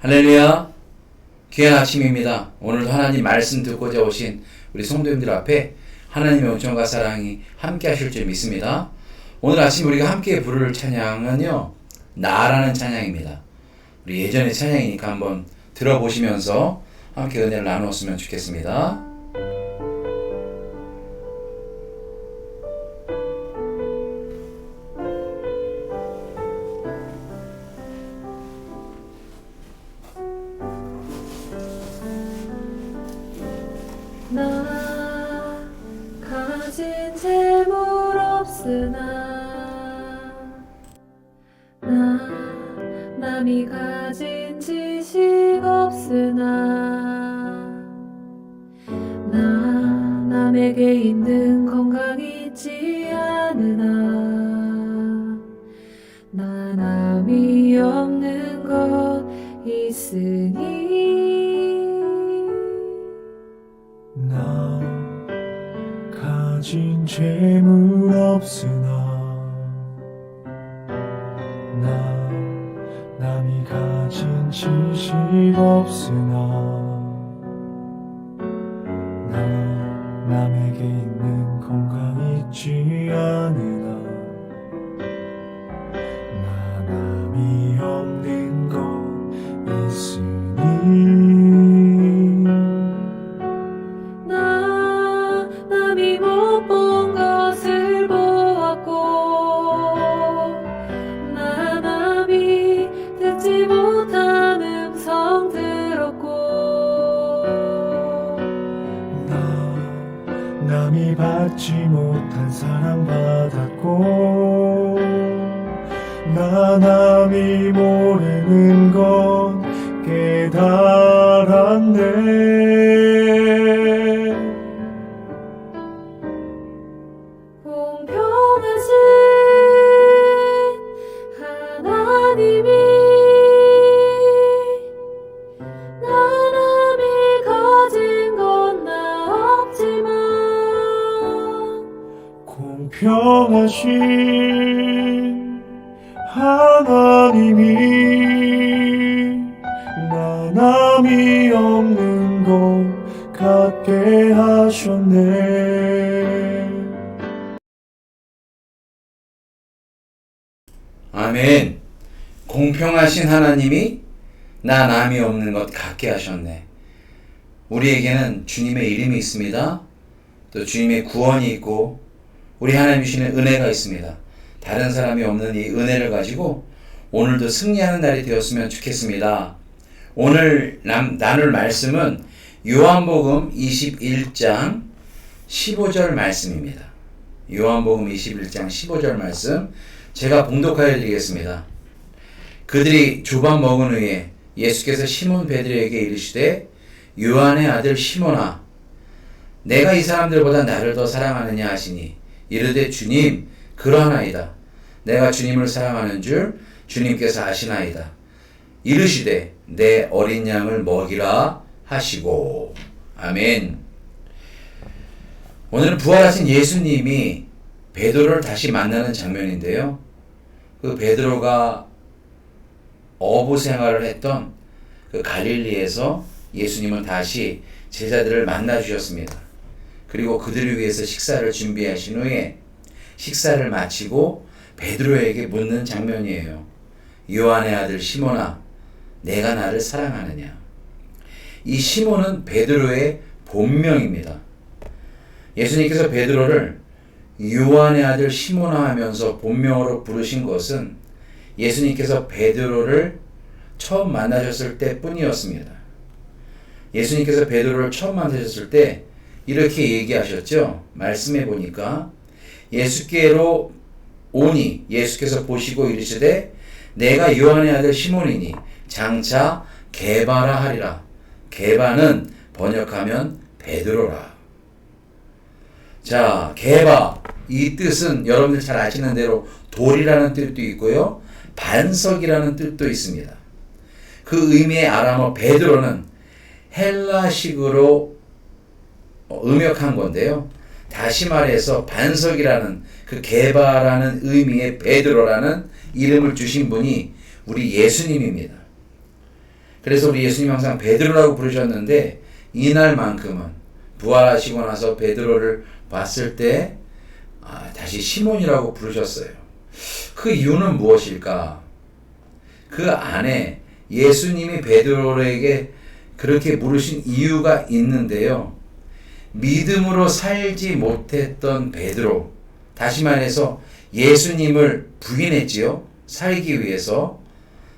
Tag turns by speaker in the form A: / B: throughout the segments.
A: 할렐루야. 귀한 아침입니다. 오늘도 하나님 말씀 듣고자 오신 우리 성도님들 앞에 하나님의 은총과 사랑이 함께 하실 줄 믿습니다. 오늘 아침 우리가 함께 부를 찬양은요. 나라는 찬양입니다. 우리 예전의 찬양이니까 한번 들어보시면서 함께 은혜를 나누었으면 좋겠습니다.
B: 가진 재물 없으나 나 남이 가 없으나 나 남이
C: 가진 지식 없으나 나 남에게 나 남이 모르는 건 깨달았네.
B: 공평하신 하나님이 나 남이 가진 건 나 없지만
C: 공평하신 하나님이 나 남이 없는 것 같게 하셨네
A: 아멘. 공평하신 하나님이 나 남이 없는 것 같게 하셨네. 우리에게는 주님의 이름이 있습니다. 또 주님의 구원이 있고 우리 하나님 주시는 은혜가 있습니다. 다른 사람이 없는 이 은혜를 가지고 오늘도 승리하는 날이 되었으면 좋겠습니다. 오늘 남, 나눌 말씀은 요한복음 21장 15절 말씀입니다. 요한복음 21장 15절 말씀 제가 봉독하여 드리겠습니다. 그들이 조반 먹은 후에 예수께서 시몬 베드로에게 이르시되 요한의 아들 시몬아 내가 이 사람들보다 나를 더 사랑하느냐 하시니 이르되 주님 그러하나이다 내가 주님을 사랑하는 줄 주님께서 아시나이다 이르시되 내 어린 양을 먹이라 하시고 아멘 오늘은 부활하신 예수님이 베드로를 다시 만나는 장면인데요. 그 베드로가 어부 생활을 했던 그 갈릴리에서 예수님은 다시 제자들을 만나 주셨습니다. 그리고 그들을 위해서 식사를 준비하신 후에 식사를 마치고 베드로에게 묻는 장면이에요. 요한의 아들 시몬아, 내가 나를 사랑하느냐? 이 시몬은 베드로의 본명입니다. 예수님께서 베드로를 요한의 아들 시몬아 하면서 본명으로 부르신 것은 예수님께서 베드로를 처음 만나셨을 때 뿐이었습니다. 예수님께서 베드로를 처음 만나셨을 때 이렇게 얘기하셨죠. 말씀해 보니까 예수께로 오니 예수께서 보시고 이르시되 내가 요한의 아들 시몬이니 장차 개바라 하리라. 개바는 번역하면 베드로라. 자, 개바. 이 뜻은 여러분들 잘 아시는 대로 돌이라는 뜻도 있고요. 반석이라는 뜻도 있습니다. 그 의미의 아람어 베드로는 헬라식으로 어, 음역한 건데요. 다시 말해서 반석이라는 그 개바라는 의미의 베드로라는 이름을 주신 분이 우리 예수님입니다. 그래서 우리 예수님 항상 베드로라고 부르셨는데 이날만큼은 부활하시고 나서 베드로를 봤을 때 아, 다시 시몬이라고 부르셨어요. 그 이유는 무엇일까? 그 안에 예수님이 베드로에게 그렇게 물으신 이유가 있는데요. 믿음으로 살지 못했던 베드로, 다시 말해서 예수님을 부인했지요. 살기 위해서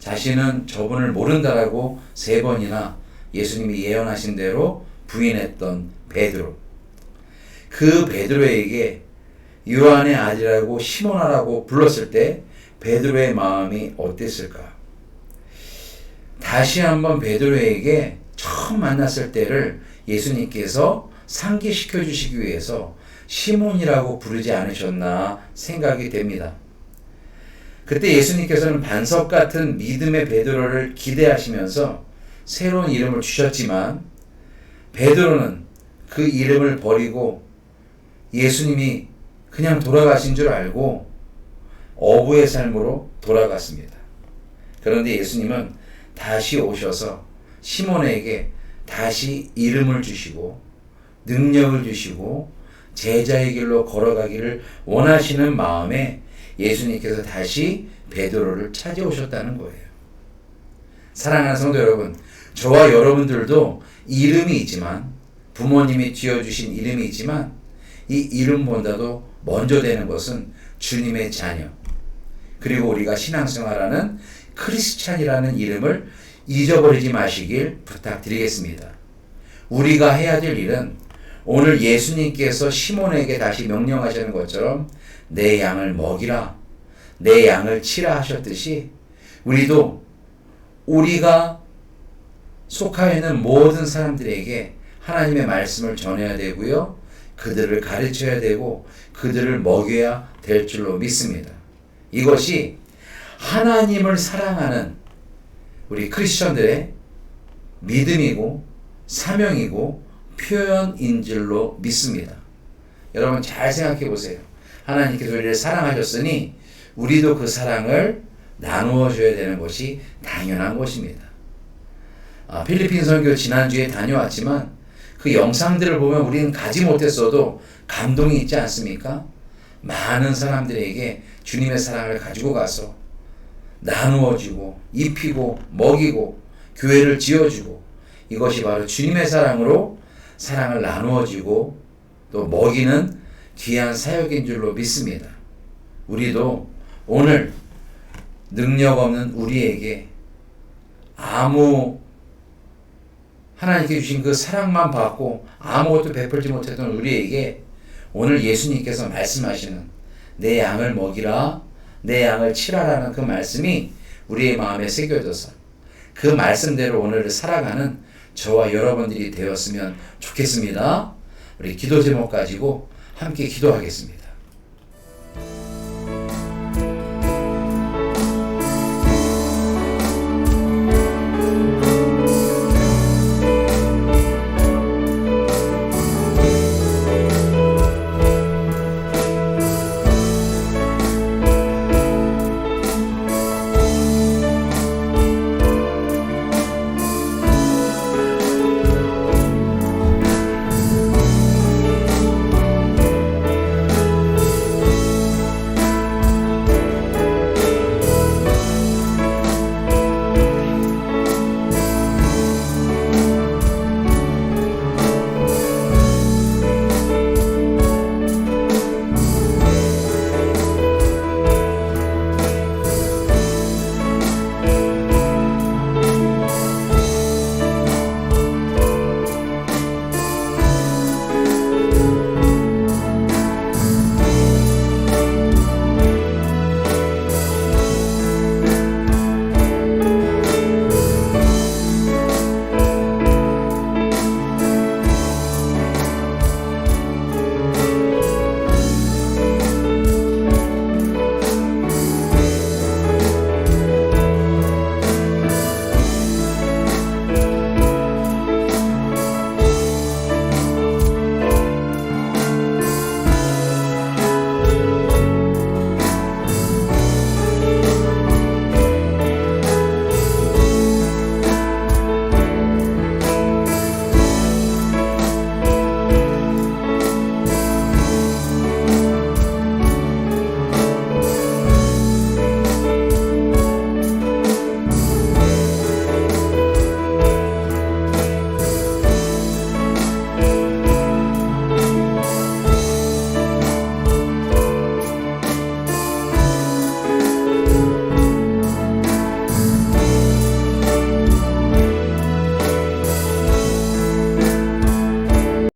A: 자신은 저분을 모른다라고 세 번이나 예수님이 예언하신 대로 부인했던 베드로. 그 베드로에게 요한의 아들이라고 시몬아라고 불렀을 때 베드로의 마음이 어땠을까? 다시 한번 베드로에게 처음 만났을 때를 예수님께서 상기시켜 주시기 위해서 시몬이라고 부르지 않으셨나 생각이 됩니다. 그때 예수님께서는 반석 같은 믿음의 베드로를 기대하시면서 새로운 이름을 주셨지만 베드로는 그 이름을 버리고 예수님이 그냥 돌아가신 줄 알고 어부의 삶으로 돌아갔습니다. 그런데 예수님은 다시 오셔서 시몬에게 다시 이름을 주시고 능력을 주시고 제자의 길로 걸어가기를 원하시는 마음에 예수님께서 다시 베드로를 찾아오셨다는 거예요. 사랑하는 성도 여러분, 저와 여러분들도 이름이 있지만 부모님이 지어주신 이름이 있지만 이 이름보다도 먼저 되는 것은 주님의 자녀 그리고 우리가 신앙생활하는 크리스찬이라는 이름을 잊어버리지 마시길 부탁드리겠습니다. 우리가 해야 될 일은 오늘 예수님께서 시몬에게 다시 명령하시는 것처럼 내 양을 먹이라, 내 양을 치라 하셨듯이 우리도 우리가 속하여 있는 모든 사람들에게 하나님의 말씀을 전해야 되고요. 그들을 가르쳐야 되고 그들을 먹여야 될 줄로 믿습니다. 이것이 하나님을 사랑하는 우리 크리스천들의 믿음이고 사명이고 표현인 줄로 믿습니다. 여러분 잘 생각해 보세요. 하나님께서 우리를 사랑하셨으니 우리도 그 사랑을 나누어 줘야 되는 것이 당연한 것입니다. 아, 필리핀 선교 지난주에 다녀왔지만 그 영상들을 보면 우리는 가지 못했어도 감동이 있지 않습니까? 많은 사람들에게 주님의 사랑을 가지고 가서 나누어주고 입히고 먹이고 교회를 지어주고 이것이 바로 주님의 사랑으로 사랑을 나누어주고 또 먹이는 귀한 사역인 줄로 믿습니다. 우리도 오늘 능력 없는 우리에게 아무 하나님께 주신 그 사랑만 받고 아무것도 베풀지 못했던 우리에게 오늘 예수님께서 말씀하시는 내 양을 먹이라 내 양을 치라라는 그 말씀이 우리의 마음에 새겨져서 그 말씀대로 오늘을 살아가는 저와 여러분들이 되었으면 좋겠습니다. 우리 기도 제목 가지고 함께 기도하겠습니다.